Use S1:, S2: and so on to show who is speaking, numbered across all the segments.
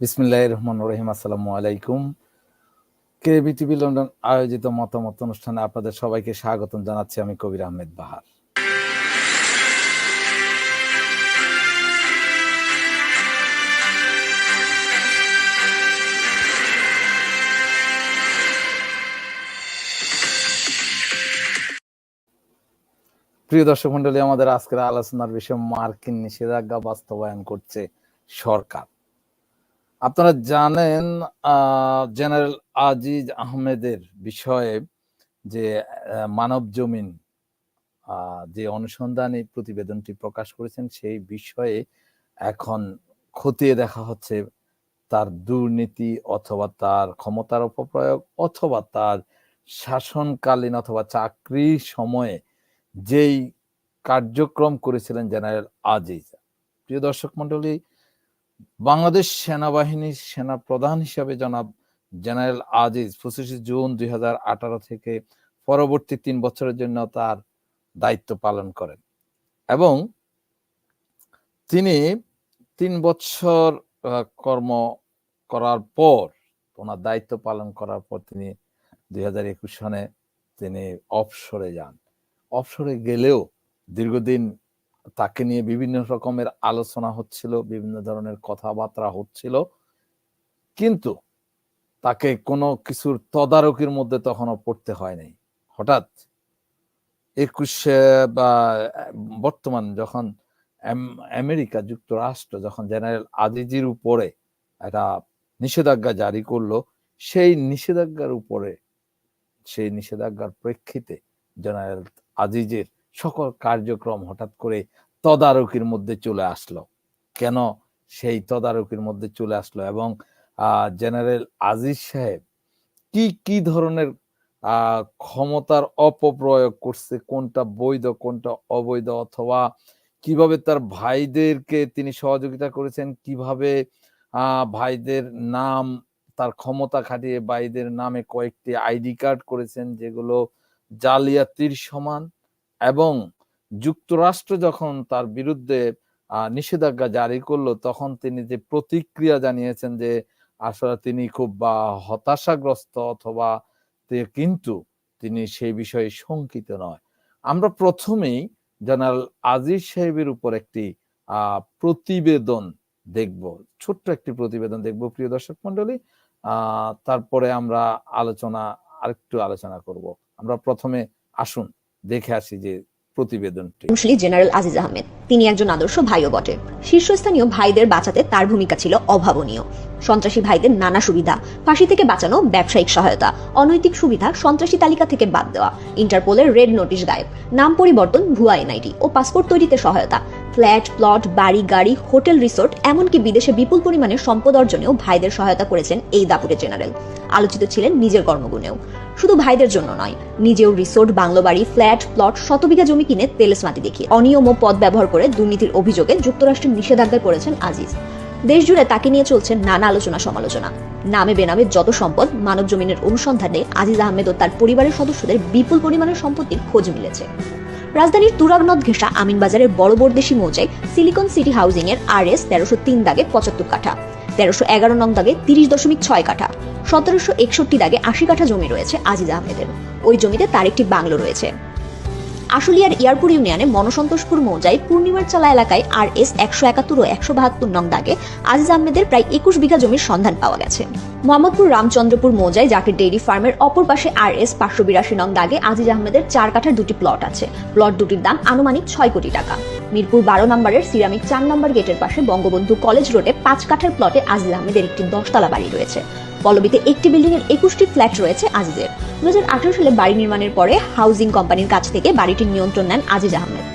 S1: বিসমিল্লাহ রহমান রহিম, আসসালামু আলাইকুম। কে বিটিভি লন্ডন আয়োজিত মতামত অনুষ্ঠানে আপনাদের সবাইকে স্বাগতম জানাচ্ছি আমি কবির আহমেদ বাহার। প্রিয় দর্শক মন্ডলী আমাদের আজকের আলোচনার বিষয় মার্কিন নিষেধাজ্ঞা বাস্তবায়ন করছে সরকার। আপনারা জানেন জেনারেল আজিজ আহমেদের বিষয়ে যে মানব জমিন যে অনুসন্ধানী প্রতিবেদনটি প্রকাশ করেছেন, সেই বিষয়ে এখন খতিয়ে দেখা হচ্ছে তার দুর্নীতি অথবা তার ক্ষমতার অপপ্রয়োগ অথবা তার শাসনকালীন অথবা চাকরির সময়ে যেই কার্যক্রম করেছিলেন জেনারেল আজিজ। প্রিয় দর্শক মন্ডলী বাংলাদেশ সেনাবাহিনীর সেনা প্রধান হিসাবে জনাব জেনারেল আজিজ, পঁচিশে জুন দুই হাজার আঠারো থেকে পরবর্তী তিন বছরের জন্য তার দায়িত্ব পালন করেন। এবং তিনি তিন বছর কর্ম করার পর, ওনার দায়িত্ব পালন করার পর তিনি দুই হাজার একুশ সনে তিনি অবসরে যান। অবসরে গেলেও দীর্ঘদিন তাকে নিয়ে বিভিন্ন রকমের আলোচনা হচ্ছিল, বিভিন্ন ধরনের কথাবার্তা হচ্ছিল। কিন্তু তাকে কোনো কিছুর তদারকির মধ্যে তখনও পড়তে হয়নি। হঠাৎ একুশে বা, বর্তমান যখন আমেরিকা যুক্তরাষ্ট্র যখন জেনারেল আজিজির উপরে একটা নিষেধাজ্ঞা জারি করল, সেই নিষেধাজ্ঞার উপরে, সেই নিষেধাজ্ঞার প্রেক্ষিতে জেনারেল আজিজের সকল কার্যক্রম হঠাৎ করে তদারকির মধ্যে চলে আসলো। কেন সেই তদারকির মধ্যে চলে আসলো এবং জেনারেল আজিজ সাহেব কি কি ধরনের ক্ষমতার অপপ্রয়োগ করছে? কোনটা বৈধ, কোনটা অবৈধ? অথবা কীভাবে তার ভাইদেরকে তিনি সহযোগিতা করেছেন? কীভাবে ভাইদের নাম, তার ক্ষমতা খাটিয়ে ভাইদের নামে কয়েকটি আইডি কার্ড করেছেন যেগুলো জালিয়াতির সমান? এবং যুক্তরাষ্ট্র যখন তার বিরুদ্ধে নিষেধাজ্ঞা জারি করল, তখন তিনি যে প্রতিক্রিয়া জানিয়েছেন যে আসলে তিনি খুব, বা, হতাশাগ্রস্ত অথবা কিন্তু তিনি সেই বিষয়ে শঙ্কিত নয়। আমরা প্রথমেই জেনারেল আজিজ সাহেবের উপর একটি প্রতিবেদন দেখব, ছোট্ট একটি প্রতিবেদন দেখব, প্রিয় দর্শক মন্ডলী তারপরে আমরা আলোচনা, আরেকটু আলোচনা করব। আমরা প্রথমে আসুন। দেখে আসি যে প্রতিবেদনটি।
S2: জেনারেল আজিজ আহমেদ, তিনি একজন আদর্শ ভাইও বটে। শীর্ষস্থানীয় ভাইদের বাঁচাতে তার ভূমিকা ছিল অভাবনীয়। সন্ত্রাসী ভাইদের নানা সুবিধা, ফাঁসি থেকে বাঁচানো ব্যবসায়িক সহায়তা, অনৈতিক সুবিধা, সন্ত্রাসী তালিকা থেকে বাদ দেওয়া, ইন্টারপোলের রেড নোটিশ গায়েব, নাম পরিবর্তন ভুয়া এনআইডি ও পাসপোর্ট তৈরিতে সহায়তা ফ্ল্যাট, প্লট, বাড়ি, গাড়ি, হোটেল, রিসোর্ট, এমনকি বিদেশে বিপুল পরিমাণে সম্পদ অর্জনেও ভাইদের সহায়তা করেছেন এই দাপুরে জেনারেল। আলোচিত ছিলেন নিজের কর্মগুণেও। শুধু ভাইদের জন্য নয়, নিজেও রিসোর্ট, বাংলো বাড়ি, ফ্ল্যাট, প্লট শত বিঘা জমি কিনে তেলেস মাটি দেখিয়ে অনিয়ম ও পদ ব্যবহার করে দুর্নীতির অভিযোগে যুক্তরাষ্ট্রের নিষেধাজ্ঞায় পড়েছেন আজিজ। দেশ জুড়ে তাকে নিয়ে চলছে নানা আলোচনা সমালোচনা। নামে বেনামে যত সম্পদ মানব জমিনের অনুসন্ধানে আজিজ আহমেদ ও তার পরিবারের সদস্যদের বিপুল পরিমাণের সম্পত্তির খোঁজ মিলেছে। রাজধানীর তুরাগনদ ঘেঁষা আমিনবাজারের বড় বড়দেশি মৌজায় সিলিকন সিটি হাউজিং এর আর এস তেরোশো তিন দাগে পঁচাত্তর কাঠা, তেরোশো এগারো নং দাগে তিরিশ দশমিক ছয় কাঠা, সতেরোশো একষট্টি দাগে আশি কাঠা জমি রয়েছে আজিজ আহমেদের। ওই জমিতে তার একটি বাংলো রয়েছে। আশুলিয়ার ইয়ারপুর ইউনিয়নে মনসন্তোষপুর মৌজায় পূর্ণিমার চালা এলাকায় আর এস একশো একাত্তর ও একশো বাহাত্তর নং দাগে আজিজ আহমেদের প্রায় একুশ বিঘা জমির সন্ধান পাওয়া গেছে। মোহাম্মদপুর রামচন্দ্রপুর মৌজায় জাকির ডেইরি ফার্মের অপর পাশে আর এস পাঁচশো বিরাশি নং দাগে আজিজ আহমেদের চার কাঠার দুটি প্লট আছে। প্লট দুটির দাম আনুমানিক ছয় কোটি টাকা। মিরপুর বারো নম্বরের সিরামিক চার নম্বর গেটের পাশে বঙ্গবন্ধু কলেজ রোডে পাঁচ কাঠার প্লটে আজিজ আহমেদের একটি দশতলা বাড়ি রয়েছে। পল্লবীতে একটি বিল্ডিং এর একুশটি ফ্ল্যাট রয়েছে আজিজের। দু সালে বাড়ি নির্মাণের পরে হাউজিং কোম্পানির কাছ থেকে বাড়িটির নিয়ন্ত্রণ নেন আজিজ আহমেদ।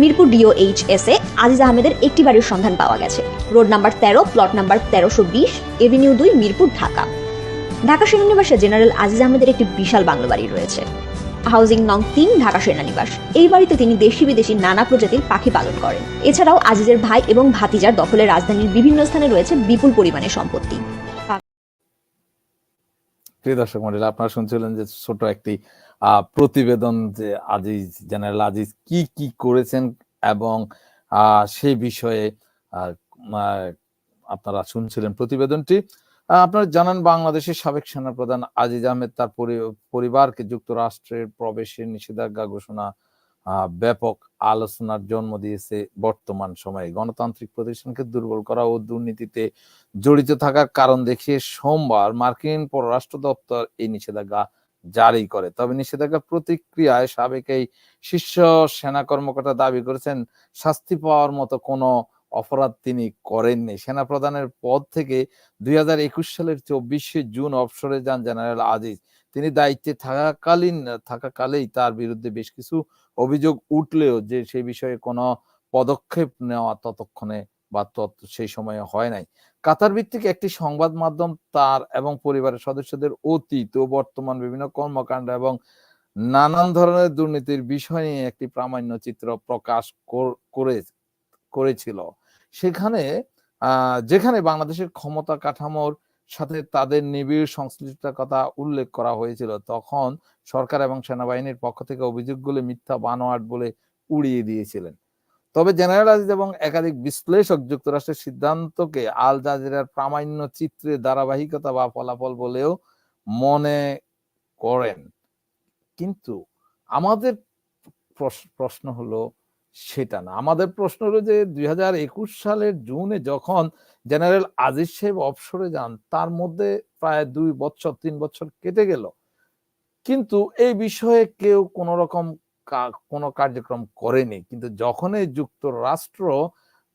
S2: মিরপুর ডিওএইচ এস এ আজিজ আহমেদের একটি বাড়ির সন্ধান পাওয়া গেছে। রোড নাম্বার তেরো, প্লট নাম্বার তেরোশো বিশ, এভিনিউ দুই, মিরপুর, ঢাকা। ঢাকা সেনানিবাসে জেনারেল আজিজ আহমেদের একটি বিশাল বাংলো বাড়ি রয়েছে। হাউজিং নং তিন, ঢাকা সেনানিবাস। এই বাড়িতে তিনি দেশি বিদেশি নানা প্রজাতির পাখি পালন করেন। এছাড়াও আজিজের ভাই এবং ভাতিজার দখলে রাজধানীর বিভিন্ন স্থানে রয়েছে বিপুল পরিমাণে সম্পত্তি।
S1: প্রিয় দর্শক মন্ডলী, আপনারা শুনছিলেন যে ছোট একটি প্রতিবেদন যে আজিজ, জেনারেল আজিজ কি কি করেছেন এবং সেই বিষয়ে আপনারা শুনছিলেন প্রতিবেদনটি। আপনারা জানান বাংলাদেশের সাবেক সেনাপ্রধান আজিজ আহমেদ তার পরিবারকে যুক্তরাষ্ট্রের প্রবেশের নিষেধাজ্ঞা ঘোষণা ব্যাপক আলোচনার জন্ম দিয়েছে বর্তমান সময়ে। গণতান্ত্রিক প্রতিষ্ঠানকে দুর্বল করা ও দুর্নীতিতে জড়িত থাকার কারণ দেখিয়ে সোমবার মার্কিন পররাষ্ট্র দপ্তর এই নিষেধাজ্ঞা জারি করে। তবে নিষেধাজ্ঞার প্রতিক্রিয়ায় সাবেক এই শীর্ষ সেনা কর্মকর্তা দাবি করেছেন, শাস্তি পাওয়ার মতো কোনো অপরাধ তিনি করেননি। সেনা প্রধানের পদ থেকে দুই হাজার একুশ সালের চব্বিশে জুন অবসরে যান জেনারেল আজিজ। তিনি দায়িত্বে থাকাকালীন, থাকাকালেই তার বিরুদ্ধে বেশ কিছু অভিযোগ উঠলেও যে সেই বিষয়ে কোনো পদক্ষেপ নেওয়া ততক্ষণে বা সেই সময়ে হয় নাই। কাতার ভিত্তিক একটি সংবাদ মাধ্যম তার এবং পরিবারের সদস্যদের অতীত ও বর্তমান বিভিন্ন কর্মকাণ্ড এবং নানান ধরনের দুর্নীতির বিষয় নিয়ে একটি প্রামাণ্য চিত্র প্রকাশ কর- করে, করেছিল। সেখানে যেখানে বাংলাদেশের ক্ষমতা কাঠামোর সাথে তাদের নিবিড় সংশ্লিষ্টতার কথা উল্লেখ করা হয়েছিল। তখন সরকার এবং সেনাবাহিনীর পক্ষ থেকে অভিযোগগুলি মিথ্যা বানোয়াট বলে উড়িয়ে দিয়েছিলেন। তবে জেনারেল আজিজ এবং একাধিক বিশ্লেষক যুক্তরাষ্ট্রের সিদ্ধান্তকে আল জাজিরার প্রামাণ্য চিত্রের ধারাবাহিকতা বা ফলাফল বলেও মনে করেন। কিন্তু আমাদের প্রশ- প্রশ্ন হলো সেটা না। আমাদের প্রশ্ন হলো যে, দুই হাজার একুশ সালের জুনে যখন জেনারেল আজিজ সাহেব অবসরে যান, তার মধ্যে প্রায় দুই বছর, তিন বছর কেটে গেল। কিন্তু এই বিষয়ে কেউ কোন রকম কোনো কার্যক্রম করেনি। কিন্তু যখনই যুক্তরাষ্ট্র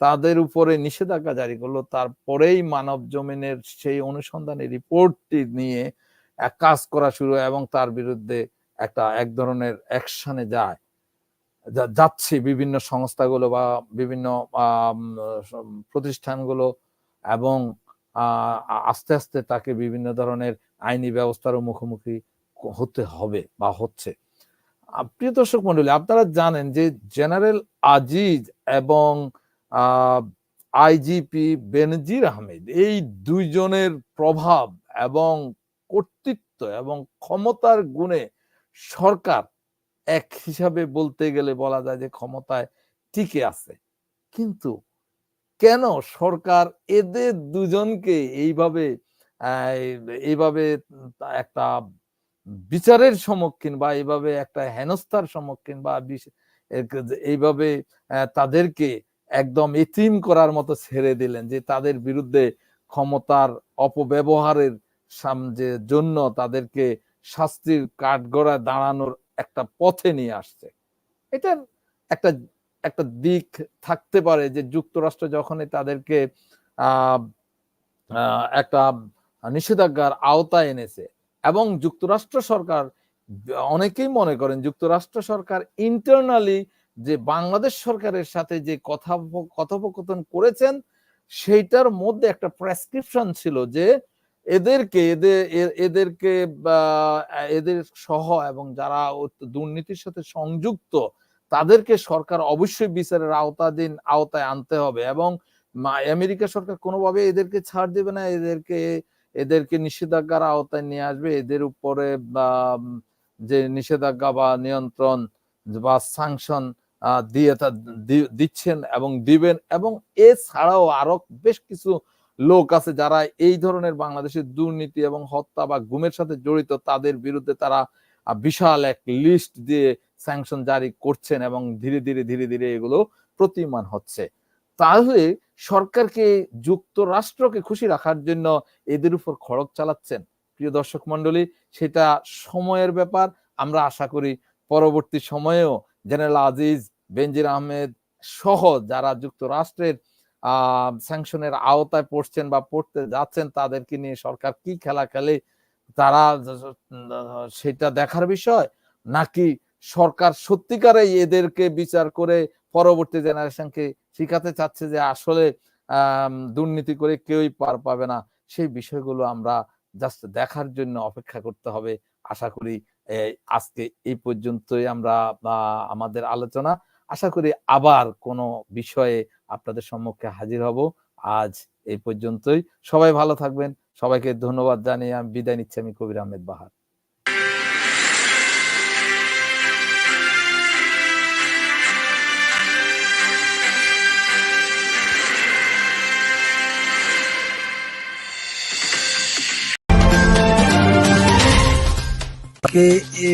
S1: তাদের উপরে নিষেধাজ্ঞা জারি করল, তারপরেই মানব জমিনের সেই অনুসন্ধানী রিপোর্টটি নিয়ে কাজ করা শুরু এবং তার বিরুদ্ধে একটা এক ধরনের অ্যাকশনে যায়। যাচ্ছে বিভিন্ন সংস্থাগুলো বা বিভিন্ন প্রতিষ্ঠানগুলো এবং আস্তে আস্তে তাকে বিভিন্ন ধরনের আইনি ব্যবস্থারও মুখোমুখি হতে হবে বা হচ্ছে। প্রিয় দর্শক মন্ডলী, আপনারা জানেন যে জেনারেল আজিজ এবং আইজিপি বেনজির আহমেদ এই দুইজনের প্রভাব এবং কর্তৃত্ব এবং ক্ষমতার গুণে সরকার এক হিসাবে বলতে গেলে বলা যায় যে ক্ষমতায় টিকে আছে। কিন্তু কেন সরকার এদের দুজনকে এইভাবে এইভাবে একটা বিচারের সম্মুখীন বা এইভাবে একটা হেনস্থার সম্মুখীন বা এইভাবে তাদেরকে একদম এতিম করার মতো ছেড়ে দিলেন যে তাদের বিরুদ্ধে ক্ষমতার অপব্যবহারের জন্য তাদেরকে শাস্তির কাঠগড়ায় দাঁড়ানোর একটা পথে নিয়ে আসছে। এটার একটা একটা দিক থাকতে পারে যে যুক্তরাষ্ট্র যখনই তাদেরকে একটা নিষেধাজ্ঞার আওতায় এনেছে এবং যুক্তরাষ্ট্র সরকার, অনেকেই মনে করেন যুক্তরাষ্ট্র সরকার ইন্টারনালি যে বাংলাদেশ সরকারের সাথে যে কথা কথোপকথন করেছেন, সেইটার মধ্যে একটা প্রেসক্রিপশন ছিল যে এদেরকে এদের এদেরকে এদের সহ এবং যারা দুর্নীতির সাথে সংযুক্ত, তাদেরকে সরকার অবশ্যই বিচারের আওতাধীন আওতায় আনতে হবে এবং আমেরিকা সরকার কোনোভাবে এদেরকে ছাড় দেবে না, এদেরকে এদেরকে নিষেধাজ্ঞার আওতায় নিয়ে আসবে, এদের উপরে বা যে নিষেধাজ্ঞা বা নিয়ন্ত্রণ বা সাংশন দিয়ে তা দিচ্ছেন এবং দিবেন এবং এছাড়াও আরও বেশ কিছু লোক আছে যারা এই ধরনের বাংলাদেশের দুর্নীতি এবং হত্যা বা গুমের সাথে জড়িত, তাদের বিরুদ্ধে তারা বিশাল এক লিস্ট দিয়ে স্যাংশন জারি করছেন এবং ধীরে ধীরে ধীরে ধীরে এগুলো প্রতিমান হচ্ছে। তাহলে সরকারকে যুক্তরাষ্ট্রকে খুশি রাখার জন্য এদের উপর খড়ক চালাচ্ছেন? প্রিয় দর্শক মন্ডলী সেটা সময়ের ব্যাপার। আমরা আশা করি পরবর্তী সময়েও জেনারেল আজিজ, বেনজির আহমেদ সহ যারা যুক্তরাষ্ট্রের স্যাংশনের আওতায় পড়ছেন বা পড়তে যাচ্ছেন তাদেরকে নিয়ে সরকার কি খেলা খেলে তারা সেটা দেখার বিষয়? নাকি সরকার সত্যিকারেই এদেরকে বিচার করে পরবর্তী জেনারেশনকে শিখাতে চাচ্ছে যে আসলে দুর্নীতি করে কেউই পার পাবে না? সেই বিষয়গুলো আমরা জাস্ট দেখার জন্য অপেক্ষা করতে হবে। আশা করি আজকে এই পর্যন্তই আমরা আমাদের আলোচনা। আশা করি আবার কোনো বিষয়ে আপনাদের সম্মুখে হাজির হব। আজ এই পর্যন্তই। সবাই ভালো থাকবেন। সবাইকে ধন্যবাদ জানিয়ে আমি বিদায় নিচ্ছি আমি কবির আহমেদ বাহার। কে ए